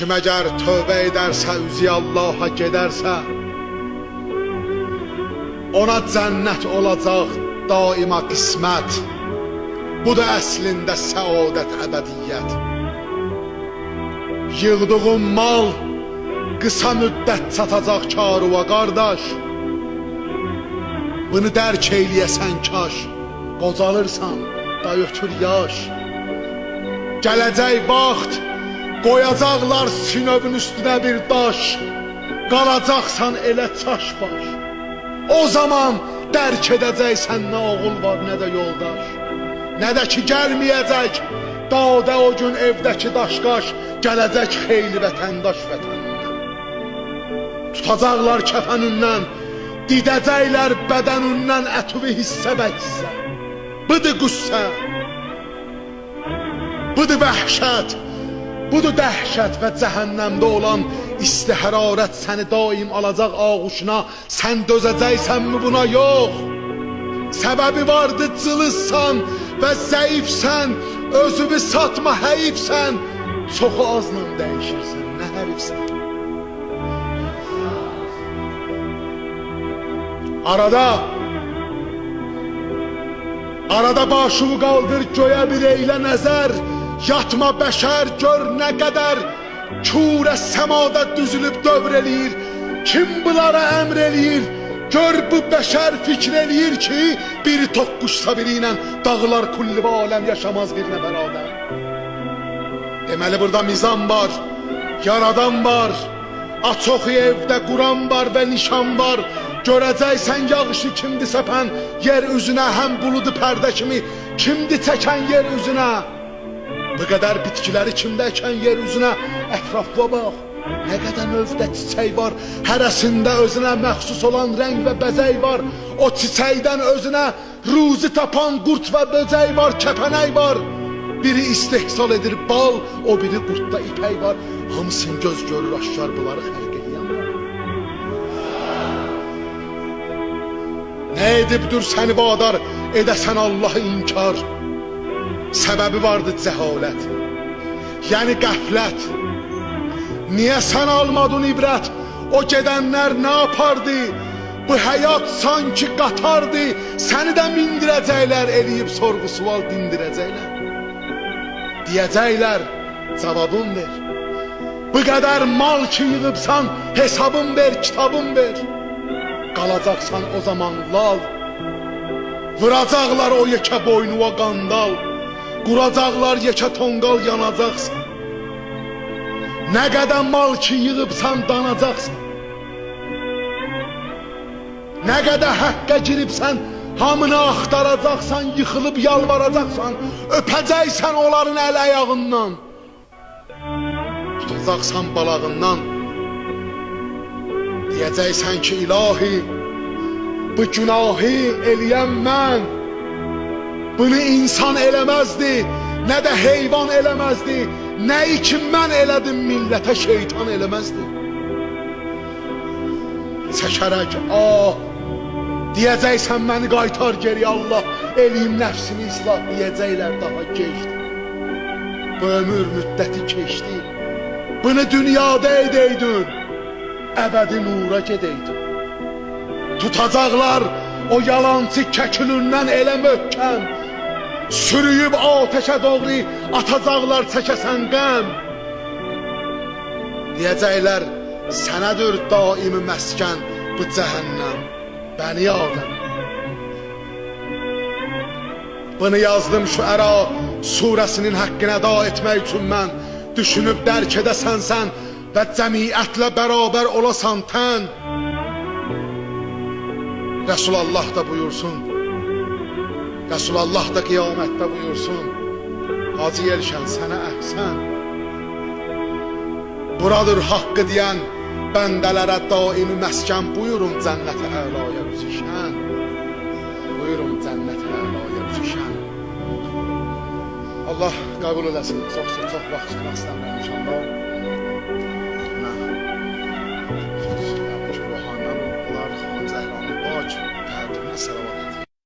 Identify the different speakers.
Speaker 1: Kim əgər tövbə edərsə, üzü Allaha gedərsə, ona cənnət olacaq daima qismət. Bu da əslində səadət əbədiyyət. Yığdığın mal qısa müddət çatacaq karuva qardaş. Bunu dərk eyləyəsən kaş, qocalırsan, da ötür yaş. Gələcək vaxt qoyacaqlar sinövün üstünə bir daş. Qalacaqsan elə çaş baş. O zaman dərk edəcəksən nə oğul var, nə də yoldaş. Nə də ki gəlməyəcək Dağda o gün evdəki daşqaş Gələcək xeyli vətəndaş vətəndən Tutacaqlar kəfənindən Didəcəklər bədənindən ətüvi hissə bə hissə Budur qüssə Budur vəhşət Budur dəhşət və cəhənnəmdə olan isti hərarət səni daim alacaq ağuşuna. Sən dözəcəksənmi buna? Yox. Səbəbi vardı cılızsan və zəifsən. Özünü satma həyifsən. Çoxu azla dəyişirsən, nə hərifsən. Arada Arada başını qaldır göyə bir eylə nəzər Yatma bəşər gör nə qədər Kürə səmada düzülüb dövr eləyir Kim bunlara əmr eləyir Gör bu bəşər fikr eləyir ki Biri toqquşsa biri ilə Dağlar kulli və aləm yaşamaz bir nəfər adam Deməli burada mizan var Yaradan var. Açoxi evdə Quran var və nişan var. Görəcəksən yağışı kimdi səpən Yer üzünə həm buludu pərdə kimi. Kimdi çəkən yer üzünə Bu qədər bitkiləri kimdə əkən yer üzünə Ətrafa bax Nə qədər növdə çiçək var. Hərəsində özünə məxsus olan rəng və bəzək var. O çiçəkdən özünə ruzi tapan qurt və böcək var Kəpənək var. Biri istehsal edir bal O biri qurtda ipək var. Hamısın göz görür aşkar bunları xəlq edən var. Nə edibdir səni vadar edəsən Allahı inkar Səbəbi vardı cəhalət Yəni qəflət Niyə sən almadın ibrət O gedənlər nə yapardı? Bu həyat sanki qatardı. Səni də mindirəcəklər Eləyib sorğu sual dindirəcəklər. Deyəcəklər Cavabın ver. Bu qədər mal ki yığıbsan Hesabın ver, kitabın ver. Qalacaqsan o zaman lal. Vuracaqlar o yekə boynuva qandal Quracaqlar yekə tonqal yanacaqsan Nə qədər mal ki yığıbsan danacaqsan Nə qədər həqqə giribsən Hamını axtaracaqsan, yıxılıb yalvaracaqsan Öpəcəksən onların əl ayağından. Tutacaqsan balağından. Deyəcəksən ki ilahi Bu günahı eləyən mən Bunu insan eləməzdi Nə də heyvan eləməzdi Nəyi ki mən elədim millətə şeytan eləməzdi Çəkərək ah Deyəcəksən məni qaytar geri Allah Eləyim nəfsini islah deyəcəklər daha keçdi. Bu ömür müddəti keçdi. Bunu dünyada edəydin Əbədi nura gedəydin Tutacaqlar o yalancı kəkilindən elə möhkəm Sürüyüb ateşə doğru atacaqlar çəkəsən qəm. Deyəcəklər sənədir daimi məskən bu cəhənnəm Bəni Adəm Bunu yazdım şu Əra surəsinin haqqını əda etmək üçün mən. Düşünüb dərk edəsən sən və cəmiyyətlə bərabər olasan tən. Resulallah da buyursun Resulallah da qiyamətdə buyursun. Hacı Yelşən sənə əhsən Buradır haqqı deyən bəndələrə daimi məskən Buyurun cənnət-i əlaya üzüşən Buyurun cənnət-i əlaya üzüşən Allah qəbul eləsin Çox çox vaxt tutmaq istəmirəm inşallah